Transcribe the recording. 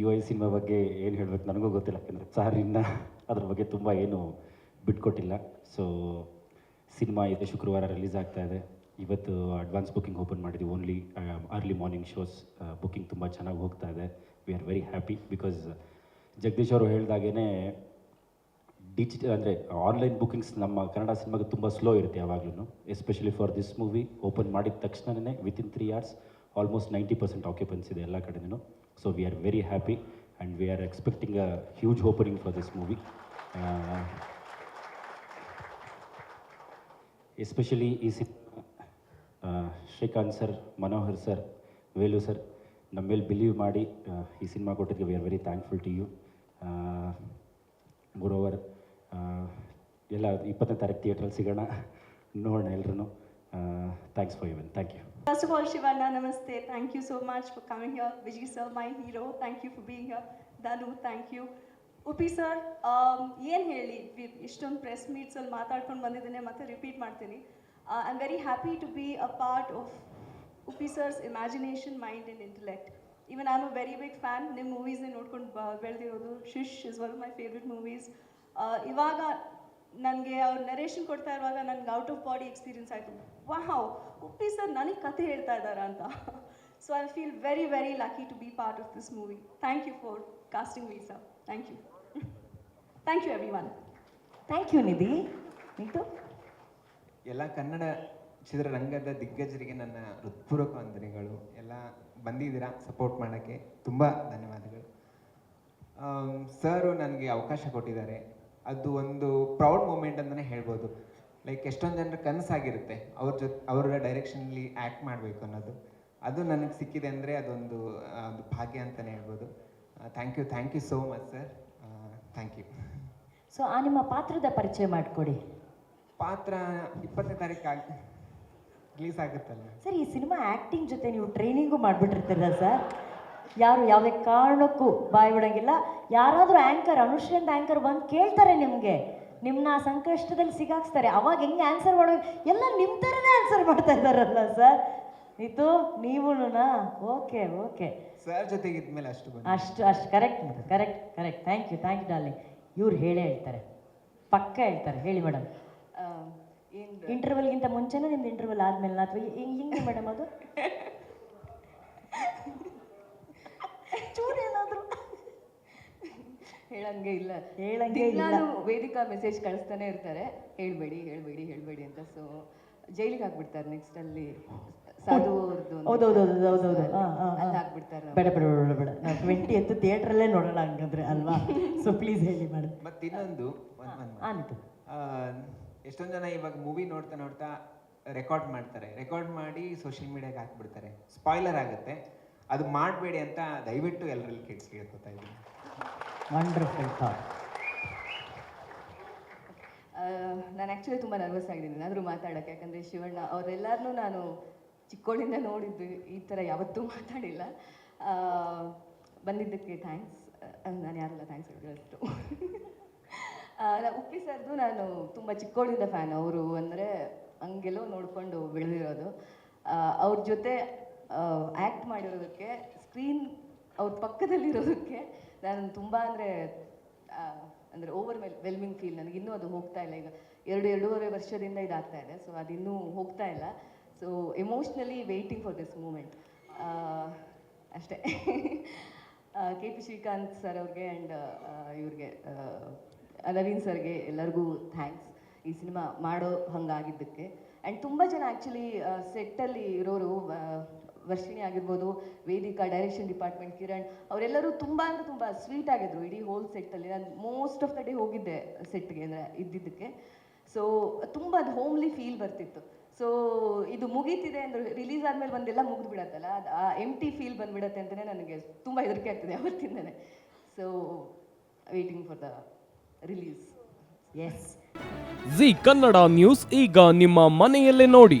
You I cinema ಬಗ್ಗೆ ಏನು ಹೇಳಬೇಕು ನನಗೂ ಗೊತ್ತಿಲ್ಲ, ಯಾಕೆಂದರೆ ಸರ್, ಇನ್ನು ಅದ್ರ ಬಗ್ಗೆ ತುಂಬ ಏನು ಬಿಟ್ಕೊಟ್ಟಿಲ್ಲ. ಸೊ ಸಿನಿಮಾ ಇದೆ, ಶುಕ್ರವಾರ ರಿಲೀಸ್ ಆಗ್ತಾ ಇದೆ. ಇವತ್ತು ಅಡ್ವಾನ್ಸ್ ಬುಕ್ಕಿಂಗ್ ಓಪನ್ ಮಾಡಿದ್ವಿ only early morning shows booking ತುಂಬ ಚೆನ್ನಾಗಿ ಹೋಗ್ತಾ ಇದೆ. We are very happy because Jagadish ಅವರು ಹೇಳ್ದಾಗೇ ಡಿಜಿಟಲ್ ಅಂದರೆ ಆನ್ಲೈನ್ ಬುಕ್ಕಿಂಗ್ಸ್ ನಮ್ಮ ಕನ್ನಡ ಸಿನಿಮಾಗೆ ತುಂಬ ಸ್ಲೋ ಇರುತ್ತೆ ಯಾವಾಗಲೂ especially for this movie open ಮಾಡಿದ ತಕ್ಷಣವೇ within three hours almost ninety percent occupancy ಇದೆ ಎಲ್ಲ ಕಡೆಯೂ so we are very happy and we are expecting a huge opening for this movie especially ಈ cinema Srikanth sir Manohar sir Velu sir ನಮ್ಮ ಮೇಲೆ believe ಮಾಡಿ ಈ cinema ಕೊಟ್ಟಿದ್ದಕ್ಕೆ we are very thankful to you moreover ಎಲ್ಲ ಇಪ್ಪತ್ತನೇ ತಾರೀಕು ಥಿಯೇಟ್ರಲ್ಲಿ ಸಿಗೋಣ. ನೋಡೋಣ ಎಲ್ರೂ thanks for even thank you First of all, Shivana, namaste. Thank you so much for coming here. Vijay sir, hero, thank you for being here. Danu, thank you. Uppi sir ಏನು ಹೇಳಿ ಇಷ್ಟೊಂದು ಪ್ರೆಸ್ ಮೀಟ್ಸಲ್ಲಿ ಮಾತಾಡ್ಕೊಂಡು ಬಂದಿದ್ದೇನೆ ಮತ್ತೆ repeat ಮಾಡ್ತೀನಿ I am very happy to be a part of Uppi sir's imagination mind and intellect even I am a very big fan ನಿಮ್ಮ ಮೂವೀಸ್ನೇ ನೋಡ್ಕೊಂಡು ಬೆಳೆದಿರೋದು Shhh is one my favourite movies ಇವಾಗ ನನಗೆ ಅವ್ರು ನರೇಷನ್ ಕೊಡ್ತಾ ಇರುವಾಗ ನನಗೆ ಔಟ್ ಆಫ್ ಬಾಡಿ ಎಕ್ಸ್ಪೀರಿಯನ್ಸ್ ಆಯಿತು. ವಾಹ್ ಉಪ್ಪಿ ಸರ್ ನನಗೆ ಕತೆ ಹೇಳ್ತಾ ಇದ್ದಾರಾ ಅಂತ. So I feel very very lucky to be part of this movie thank you for casting me sir thank you thank you everyone thank you Nidhi NEET ಎಲ್ಲ ಕನ್ನಡ ಚಿತ್ರರಂಗದ ದಿಗ್ಗಜರಿಗೆ ನನ್ನ ಹೃತ್ಪೂರ್ವಕ ವಂದನೆಗಳು. ಎಲ್ಲ ಬಂದಿದ್ದೀರಾ? ಸಪೋರ್ಟ್ ಮಾಡೋಕ್ಕೆ ತುಂಬ ಧನ್ಯವಾದಗಳು. ಸರು ನನಗೆ ಅವಕಾಶ ಕೊಟ್ಟಿದ್ದಾರೆ. ಅದು ಒಂದು ಪ್ರೌಡ್ ಮೂಮೆಂಟ್ ಅಂತಲೇ ಹೇಳ್ಬೋದು. ಲೈಕ್ ಎಷ್ಟೊಂದು ಜನರ ಕನಸಾಗಿರುತ್ತೆ ಅವ್ರ ಜೊತೆ ಅವರ ಡೈರೆಕ್ಷನಲ್ಲಿ ಆ್ಯಕ್ಟ್ ಮಾಡಬೇಕು ಅನ್ನೋದು. ಅದು ನನಗೆ ಸಿಕ್ಕಿದೆ ಅಂದರೆ ಅದೊಂದು ಅದು ಒಂದು ಭಾಗ್ಯ ಅಂತಲೇ ಹೇಳ್ಬೋದು. Thank you thank you so much sir thank you so ಆ ನಿಮ್ಮ ಪಾತ್ರದ ಪರಿಚಯ ಮಾಡಿಕೊಡಿ. ಪಾತ್ರ ಇಪ್ಪತ್ತನೇ ತಾರೀಕು ಆಗ ರಿಲೀಸ್ ಆಗುತ್ತಲ್ಲ. ಸರ್ ಈ ಸಿನಿಮಾ ಆ್ಯಕ್ಟಿಂಗ್ ಜೊತೆ ನೀವು ಟ್ರೈನಿಂಗು ಮಾಡಿಬಿಟ್ಟಿರ್ತೀರಲ್ಲ ಸರ್ ಯಾರು ಯಾವುದೇ ಕಾರಣಕ್ಕೂ ಬಾಯಿ ಬಿಡೋಂಗಿಲ್ಲ. ಯಾರಾದರೂ ಆ್ಯಂಕರ್ ಅನುಶ್ರೀಂದ ಆ್ಯಂಕರ್ ಬಂದು ಕೇಳ್ತಾರೆ ನಿಮಗೆ. ನಿಮ್ಮನ್ನ ಆ ಸಂಕಷ್ಟದಲ್ಲಿ ಸಿಗಾಕ್ಸ್ತಾರೆ. ಅವಾಗ ಹೆಂಗೆ ಆನ್ಸರ್ ಮಾಡೋ ಎಲ್ಲ ನಿಮ್ಮ ಥರನೇ ಆನ್ಸರ್ ಮಾಡ್ತಾ ಇದ್ದಾರಲ್ಲ ಸರ್ ಇದು ನೀವುನಾ ಓಕೆ ಓಕೆ ಸರ್ ಜೊತೆಗೆ ಇದ್ಮೇಲೆ ಅಷ್ಟು ಅಷ್ಟು ಅಷ್ಟು correct correct correct thank you thank you darling ಇವ್ರು ಹೇಳೇ ಹೇಳ್ತಾರೆ. ಪಕ್ಕ ಹೇಳ್ತಾರೆ. ಹೇಳಿ ಮೇಡಮ್ ಇಂಟರ್ವಲ್ಗಿಂತ ಮುಂಚೆನೇ ನಿಮ್ದು ಇಂಟರ್ವಲ್ ಆದ್ಮೇಲೆ ಅಥವಾ ಹಿಂಗೆ ಹಿಂಗೆ ಮೇಡಮ್ ಅದು ಚೂರು ಏನಾದರೂ ಹೇಳಂಗೆ ಇಲ್ಲ. ಹೇಳಂಗೆ ಇಲ್ಲ. ವೇದಿಕಾ ಮೆಸೇಜ್ ಕಳಿಸ್ತಾನೆ ಇರ್ತಾರೆ. ಹೇಳ್ಬೇಡಿ ಹೇಳ್ಬೇಡಿ ಹೇಳ್ಬೇಡಿ ಅಂತ. ಸೊ ಜೈಲಿಗೆ ಹಾಕ್ಬಿಡ್ತಾರೆ ನೆಕ್ಸ್ಟ್ ಅಲ್ಲಿ. ಸಾಧು ಅವ್ರದ್ದು ಒಂದು ಹೌದೌದು ಹೌದೌದು ಹಾಂ ಹಾಂ ಅಲ್ಲಿ ಹಾಕ್ಬಿಡ್ತಾರೆ ಬೇಡ ಬೇಡ ಬೇಡ ಬೇಡ. ನಾವು ಟ್ವೆಂಟಿ ಎತ್ತು ಥಿಯೇಟ್ರಲ್ಲೇ ನೋಡೋಣ ಹಂಗಂದ್ರೆ ಅಲ್ವಾ? ಸೊ ಪ್ಲೀಸ್ ಹೇಳಿ ಮೇಡಮ್ ಮತ್ತೆ ಇನ್ನೊಂದು ಒಂದ್- ಒಂದ್ ಮಾತು. ಆನಿತು ಆ, ಎಷ್ಟೊಂದು ಜನ ಇವಾಗ ಮೂವಿ ನೋಡ್ತಾ ನೋಡ್ತಾ ರೆಕಾರ್ಡ್ ಮಾಡ್ತಾರೆ. ರೆಕಾರ್ಡ್ ಮಾಡಿ ಸೋಷಿಯಲ್ ಮೀಡಿಯಾಗೆ ಹಾಕ್ಬಿಡ್ತಾರೆ. ಸ್ಪಾಯ್ಲರ್ ಆಗುತ್ತೆ. ಅದು ಮಾಡಬೇಡಿ ಅಂತ ದಯವಿಟ್ಟು ಎಲ್ಲರಲ್ಲಿ ಕೇಳಿಸ್ಕೊಳ್ತಾ ಕೇಳ್ಕೊತಾ ಇದ್ದೀನಿ. ವಂಡರ್ಫುಲ್ ಥಾಟ್ ನಾನು ಆ್ಯಕ್ಚುಲಿ ತುಂಬ ನರ್ವಸ್ ಆಗಿದ್ದೀನಿ. ಏನಾದರೂ ಮಾತಾಡೋಕ್ಕೆ. ಯಾಕಂದರೆ ಶಿವಣ್ಣ ಅವರೆಲ್ಲರನ್ನೂ ನಾನು ಚಿಕ್ಕೋಳಿಂದ ನೋಡಿದ್ದು ಈ ಥರ ಯಾವತ್ತೂ ಮಾತಾಡಿಲ್ಲ. ಬಂದಿದ್ದಕ್ಕೆ ಥ್ಯಾಂಕ್ಸ್ ನಾನು ಯಾರೆಲ್ಲ ಥ್ಯಾಂಕ್ಸ್ ಹೇಳಿದ್ರು ಉಪ್ಪಿ ಸರ್ದು ನಾನು ತುಂಬ ಚಿಕ್ಕೋಳಿಂದ ಫ್ಯಾನ್ ಅವರು ಅಂದರೆ ಹಂಗೆಲ್ಲೋ ನೋಡಿಕೊಂಡು ಬೆಳೆದಿರೋದು. ಅವ್ರ ಜೊತೆ ಆ್ಯಕ್ಟ್ ಮಾಡಿರೋದಕ್ಕೆ ಸ್ಕ್ರೀನ್ ಅವ್ರ ಪಕ್ಕದಲ್ಲಿರೋದಕ್ಕೆ ನಾನು ತುಂಬ ಅಂದರೆ ಅಂದರೆ ಓವರ್ ವೆಲ್ ವೆಲ್ಮಿಂಗ್ ಫೀಲ್ ನನಗೆ ಇನ್ನೂ ಅದು ಹೋಗ್ತಾ ಇಲ್ಲ. ಈಗ ಎರಡು, ಎರಡೂವರೆ ವರ್ಷದಿಂದ ಇದಾಗ್ತಾ ಇದೆ. ಸೊ ಅದಿನ್ನೂ ಹೋಗ್ತಾ ಇಲ್ಲ. So emotionally waiting for this moment ಅಷ್ಟೇ. ಕೆ ಪಿ ಶ್ರೀಕಾಂತ್ ಸರ್ ಅವ್ರಿಗೆ ಆ್ಯಂಡ್ ಇವ್ರಿಗೆ ನವೀನ್ ಸರ್ಗೆ ಎಲ್ಲರಿಗೂ ಥ್ಯಾಂಕ್ಸ್ ಈ ಸಿನಿಮಾ ಮಾಡೋ ಹಂಗಾಗಿದ್ದಕ್ಕೆ. ಆ್ಯಂಡ್ ತುಂಬ ಜನ ಆ್ಯಕ್ಚುಲಿ ಸೆಟ್ಟಲ್ಲಿ ಇರೋರು ವರ್ಷಿಣಿ ಆಗಿರ್ಬೋದು, ವೇದಿಕಾ ಡೈರೆಕ್ಷನ್ ಡಿಪಾರ್ಟ್ಮೆಂಟ್ ಕಿರಣ್, ಅವರೆಲ್ಲರೂ ತುಂಬ ಅಂದರೆ ತುಂಬ ಸ್ವೀಟ್ ಆಗಿದ್ರು ಇಡೀ ಹೋಲ್ ಸೆಟ್ಟಲ್ಲಿ ನಾನು ಮೋಸ್ಟ್ ಆಫ್ ದ ಡೇ ಹೋಗಿದ್ದೆ ಸೆಟ್ಗೆ ಅಂದರೆ ಇದ್ದಿದ್ದಕ್ಕೆ. ಸೊ ತುಂಬ ಅದು ಹೋಮ್ಲಿ ಫೀಲ್ ಬರ್ತಿತ್ತು. ಸೊ ಇದು ಮುಗೀತಿದೆ ಅಂದರೆ ರಿಲೀಸ್ ಆದಮೇಲೆ ಒಂದೆಲ್ಲ ಮುಗಿದು ಬಿಡತ್ತಲ್ಲ? ಅದು ಆ ಎಂ ಟಿ ಫೀಲ್ ಬಂದ್ಬಿಡತ್ತೆ ಅಂತಲೇ ನನಗೆ ತುಂಬ ಹೆದರಿಕೆ ಆಗ್ತಿದೆ ಅವತ್ತಿಂದಲೇ so waiting for the release S Zee Kannada news ಈಗ ನಿಮ್ಮ ಮನೆಯಲ್ಲೇ ನೋಡಿ.